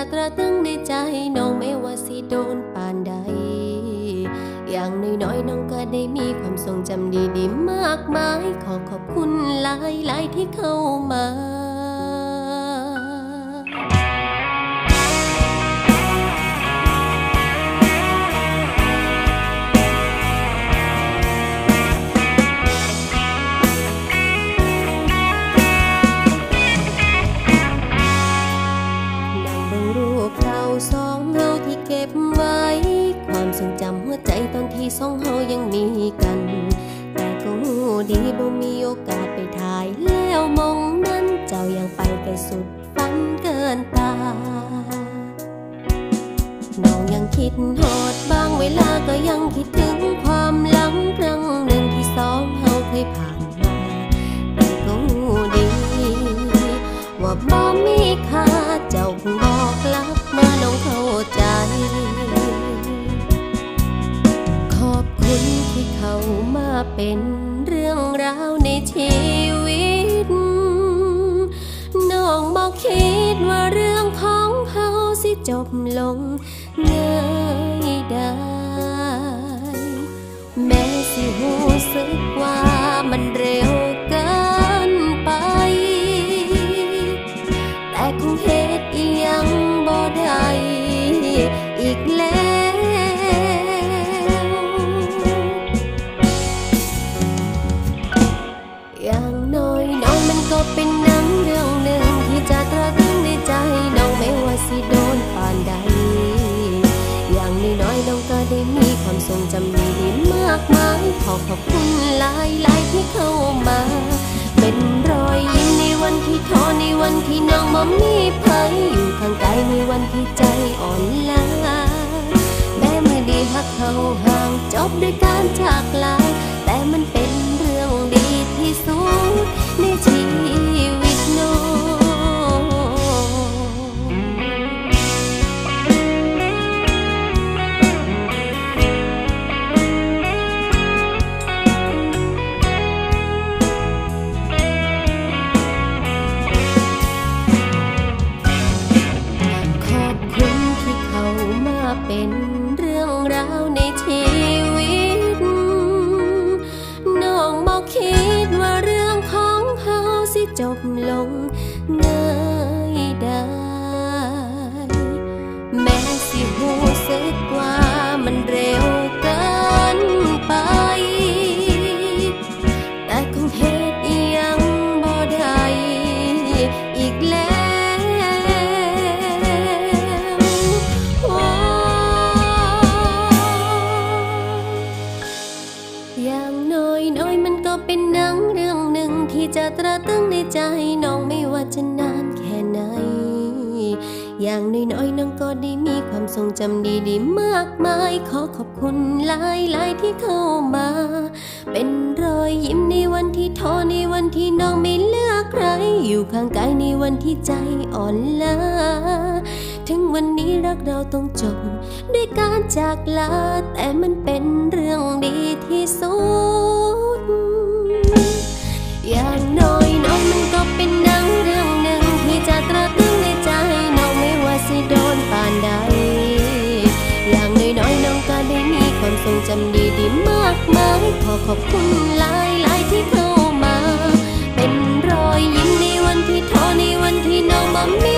ะตราตึงในใจน้องไม่ว่าสิโดนปานใด อย่างน้อยๆน้องก็ได้มีความทรงจำดีๆมากมาย ขอขอบคุณหลายๆที่เข้ามา ความทรงจำหัวใจตอนที่สองเฮายังมีกัน แต่ก็หูดีบ่มีโอกาสไปถ่ายแล้วมองนั้นเจ้ายังไปไกลสุดฝันเกินตา น้องยังคิดหอดบางเวลาก็ยังคิด เป็นเรื่องราวในชีวิต น้องบอกคิดว่าเรื่องของเขาสิจบลงง่ายได้ แม้สิหูสึกว่ามันเร็ว ขอขอบคุณหลายหลายที่เข้ามา เป็นรอยยิ้มในวันที่ท้อในวันที่น้องบ่มีภัยอยู่ข้างกายในวันที่ใจอ่อนล้าแม้มือดีหักเขาห่างจบด้วยการจากลา เรื่องราวในชีวิต น้องบอกคิดว่าเรื่องของเขาสิจบลงง่า อยน้อยน้อยมันก็เป็นหนังเรื่องหนึ่งที่จะตราตรึงในใจน้องไม่ว่าจะนานแค่ไหน อย่างน้อยๆน้องก็ได้มีความทรงจำดีๆมากมาย ขอขอบคุณหลายๆที่เข้ามา เป็นรอยยิ้มในวันที่ท้อในวันที่น้องไม่เลือกใคร อยู่ข้างกายในวันที่ใจอ่อนล้า ถึงวันนี้รักเราต้องจบ ด้วยการจากลา แต่มันเป็นเรื่องดีที่สุด อย่างน้อยน้องมันก็เป็นหนังเรื่องหนึ่งที่จะตราตรึงในใจน้องไม่ว่าสิโดนปานใด อย่างน้อยๆน้องก็ได้มีความทรงจำดีๆมากมายขอขอบคุณหลายๆที่เข้ามา เป็นรอยยิ้มในวันที่ท้อในวันที่น้องบ่มี